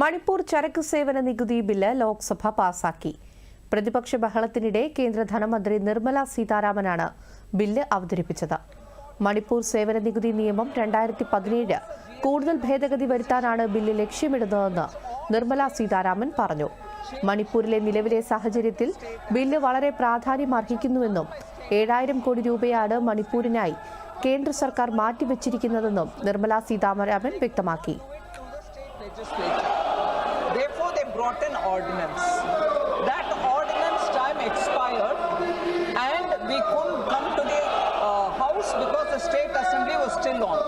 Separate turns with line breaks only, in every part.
മണിപ്പൂർ ചരക്ക് സേവന നികുതി ബില്ല് ലോക്സഭ പാസാക്കി പ്രതിപക്ഷ ബഹളത്തിനിടെ കേന്ദ്ര ധനമന്ത്രി നിർമ്മല സീതാരാമനാണ് ബില്ല് അവതരിപ്പിച്ചത് മണിപ്പൂർ സേവന നികുതി നിയമം രണ്ടായിരത്തി പതിനേഴ് കൂടുതൽ ഭേദഗതി വരുത്താനാണ് ബില്ല് ലക്ഷ്യമിടുന്നതെന്ന് നിർമ്മല സീതാരാമൻ പറഞ്ഞു മണിപ്പൂരിലെ നിലവിലെ സാഹചര്യത്തിൽ ബില്ല് വളരെ പ്രാധാന്യമർഹിക്കുന്നുവെന്നും ഏഴായിരം കോടി രൂപയാണ് മണിപ്പൂരിനായി കേന്ദ്ര സർക്കാർ മാറ്റിവെച്ചിരിക്കുന്നതെന്നും നിർമ്മല സീതാരാമൻ വ്യക്തമാക്കി
brought an ordinance. That ordinance time expired and we couldn't come to the uh, house because the state assembly was still on.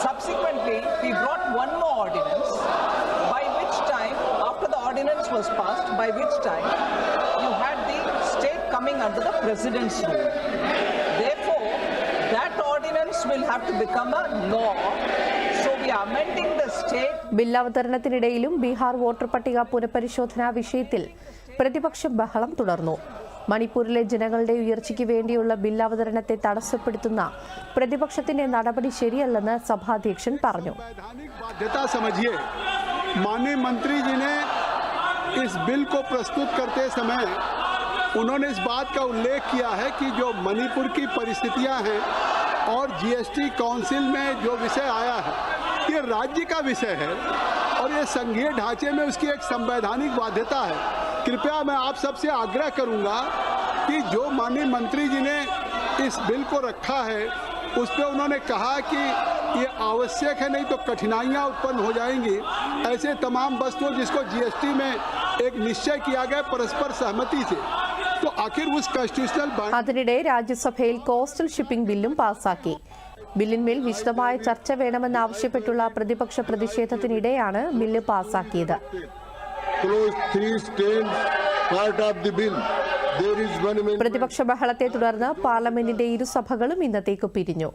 Subsequently, we brought one more ordinance by which time, after the ordinance was passed, by which time you had the state coming under the president's rule. Therefore, that ordinance will have to become a law commenting the state
bill अवतरणത്തിനിടയിലും Bihar voter പട്ടികാ പുനപരിശോധന വിഷയത്തിൽ പ്രതിപക്ഷം ബഹളം തുടർന്നു मणिपुरിലെ ജനങ്ങളുടെ യുയർച്ചിക്ക് വേണ്ടിയുള്ള ബില്ലാവതരണത്തെ തടസ്സപ്പെടുത്തുന്ന പ്രതിപക്ഷത്തിന്റെ നടപടി ശരിയല്ലെന്ന് സഭാ അധ്യക്ഷൻ പറഞ്ഞു
ധനിക ബാധ്യത समझिए माननीय മന്ത്രിജി ने इस बिल को प्रस्तुत करते समय उन्होंने इस बात का उल्लेख किया है कि जो मणिपुर की परिस्थितियां हैं और जीएसटी काउंसिल में जो विषय आया है ये राज्य का विषय है और ये संघीय ढांचे में उसकी एक संवैधानिक बाध्यता है कृपया मैं आप सबसे आग्रह करूंगा कि जो माननीय मंत्री जी ने इस बिल को रखा है उस पर उन्होंने कहा कि ये आवश्यक है नहीं तो कठिनाइयां उत्पन्न हो जाएंगी ऐसे तमाम वस्तुओं जिसको जीएसटी में एक निश्चय किया गया परस्पर सहमति से तो आखिर उस कॉन्स्टिट्यूशनल
राज्य सफेल कोस्टल ഷിപ്പിംഗ് बिल पास ബില്ലിന്മേൽ വിശദമായ ചർച്ച വേണമെന്നാവശ്യപ്പെട്ടുള്ള പ്രതിപക്ഷ പ്രതിഷേധത്തിനിടെയാണ് ബില്ല് പാസാക്കിയത് പ്രതിപക്ഷ ബഹളത്തെ തുടർന്ന് പാർലമെന്റിന്റെ ഇരുസഭകളും ഇന്നത്തേക്ക് പിരിഞ്ഞു